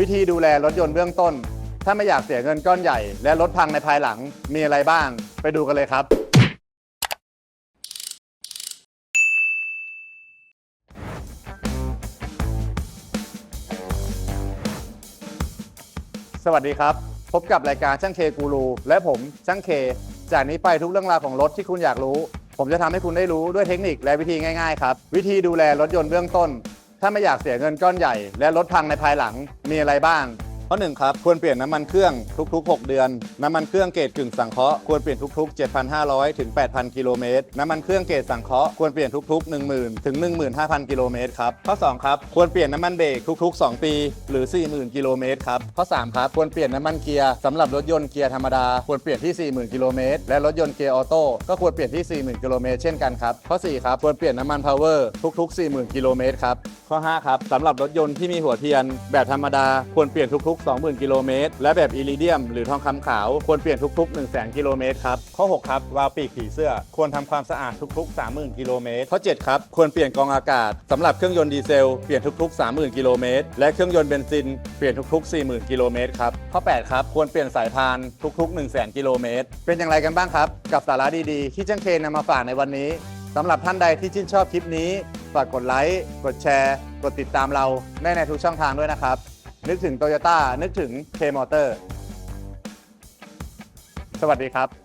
วิธีดูแลรถยนต์เบื้องต้น ถ้าไม่อยากเสียเงินก้อนใหญ่ และรถพังในภายหลังมีอะไรบ้าง ไปดูกันเลยครับ สวัสดีครับ พบกับรายการช่างเคกูรู และผมช่างเค จากนี้ไปทุกเรื่องราวของรถที่คุณอยากรู้ ผมจะทำให้คุณได้รู้ด้วยเทคนิคและวิธีง่ายๆครับ วิธีดูแลรถยนต์เบื้องต้น ถ้าไม่อยากเสียเงินก้อนใหญ่ และรถพังในภายหลังมีอะไรบ้าง ข้อหนึ่งครับควรเปลี่ยนน้ำมันเครื่องทุก ๆ 6 เดือน น้ำมันเครื่องเกรดกึ่งสังเคราะห์ควรเปลี่ยนทุก ๆ 7,500 ถึง 8,000 กิโลเมตร น้ำมันเครื่องเกรดสังเคราะห์ควรเปลี่ยนทุก ๆ 10,000 ถึง 15,000 กิโลเมตรครับ ข้อ 2 ครับ ควรเปลี่ยนน้ำมันเบรกทุก ๆ 2 ปี หรือ 40,000 กิโลเมตรครับ ข้อ 3 ครับ ควรเปลี่ยนน้ำมันเกียร์สำหรับรถยนต์เกียร์ธรรมดา ควรเปลี่ยนที่ 40,000 กิโลเมตร และรถยนต์เกียร์ออโต้ก็ควรเปลี่ยนที่ 40,000 กิโลเมตรเช่นกันครับ ข้อ 4 ครับ ควรเปลี่ยนน้ำมันพาวเวอร์ทุก ๆ 40,000 กิโลเมตรครับ ข้อ 5 ครับสำหรับรถยนต์ที่มีหัวเทียนแบบธรรมดาควรเปลี่ยนทุก ๆ20,000 กิโลเมตร และแบบอิริเดียม หรือทองคำขาวควรเปลี่ยนทุก ๆ 1 0 0 0 0 กิโลเมตรครับ ข้อ 6 ครับ วาล์วปีกผีเสื้อ ควรทำความสะอาดทุก ๆ 30,000 กิโลเมตร ข้อ 7 ครับ ควรเปลี่ยนกองอากาศสำหรับเครื่องยนต์ดีเซล เปลี่ยนทุก ๆ 30,000 กิโลเมตร และเครื่องยนต์เบนซิน เปลี่ยนทุก ๆ 40,000 กิโลเมตรครับ ข้อ 8 ครับ ควรเปลี่ยนสายพานทุก ๆ 100,000 กิโลเมตร เป็นอย่างไรกันบ้างครับ กับสาระดีๆ ที่จังเคนนำมาฝากในวันนี้สำหรับท่านใดที่ชื่นชอบคลิปนี้ฝากกดไลค์ กดแชร์ กดติดตามเราได้ในทุกช่องทางด้วยนะครับ นึกถึงโตโยต้านึกถึง K-Motor สวัสดีครับ